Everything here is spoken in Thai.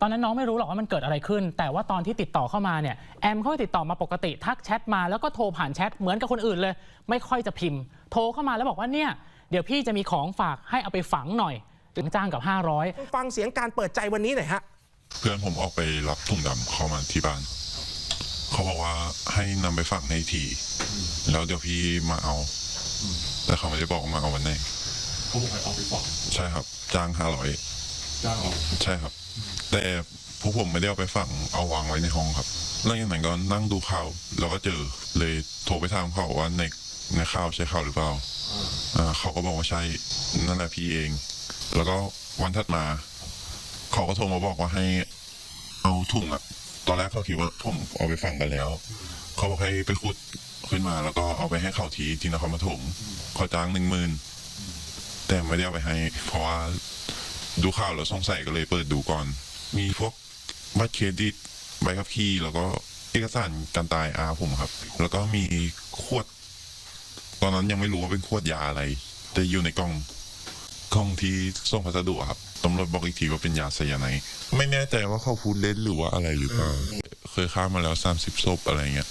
ตอนนั้นน้องไม่รู้หรอกว่ามันเกิดอะไรขึ้น แต่ว่าตอนที่ติดต่อเข้ามาเนี่ยแอมเขาก็ติดต่อมาปกติทักแชทมาแล้วก็โทรผ่านแชทเหมือนกับคนอื่นเลย ไม่ค่อยจะพิมพ์ โทรเข้ามาแล้วบอกว่าเนี่ยเดี๋ยวพี่จะมีของฝากให้เอาไปฝังหน่อยถึงจ้างกับ 500 ฟังเสียงการเปิดใจวันนี้หน่อยฮะเพื่อนผมออกไปรับถุงดำเข้ามาที่บ้าน เขาบอกว่าให้นำไปฝังในทีแล้วเดี๋ยวพี่มาเอา แต่เขาไม่ได้บอกว่ามาเอาวันไหนเขาบอกให้เอาไปฝังใช่ครับ จ้างห้าร้อยจ้างเอาใช่ครับ แต่พวกผมไม่ได้เอาไปฝังเอาวางไว้ในห้องครับหลังจากนั้นก็นั่งดูข่าวแล้วก็เจอเลยโทรไปถามเขาว่าในในข่าวใช่ข่าวหรือเปล่าอ่าเขาก็บอกว่าใช่นั่นแหละพี่เอง แล้วก็วันถัดมาเขาก็โทรมาบอกว่าให้เอาถุงอะตอนแรกเขาคิดว่าผมเอาไปฝังกันแล้ว เขาบอกให้ไปขุดขึ้นมาแล้วก็เอาไปให้เขาทีที่นครปฐมเขาจ้างหนึ่งหมื่นแต่ไม่ได้เอาไปให้เพราะว่า ดูข่าวแล้วสงสัยก็เลยเปิดดูก่อน มีพวกบัตรเครดิตใบขับขี่แล้วก็เอกสารการตายอาผมครับ แล้วก็มีขวด ตอนนั้นยังไม่รู้ว่าเป็นขวดยาอะไร แต่อยู่ในกล่องกล้องที่ส่งพัสดุครับตำรวจบอกอีกทีว่าเป็นยาไซยาไนด์ไม่แน่ใจว่าเขาพูดเล่นหรือว่าอะไรหรือเปล่าเคยฆ่ามาแล้วสามสิบศพอะไรเงี้ย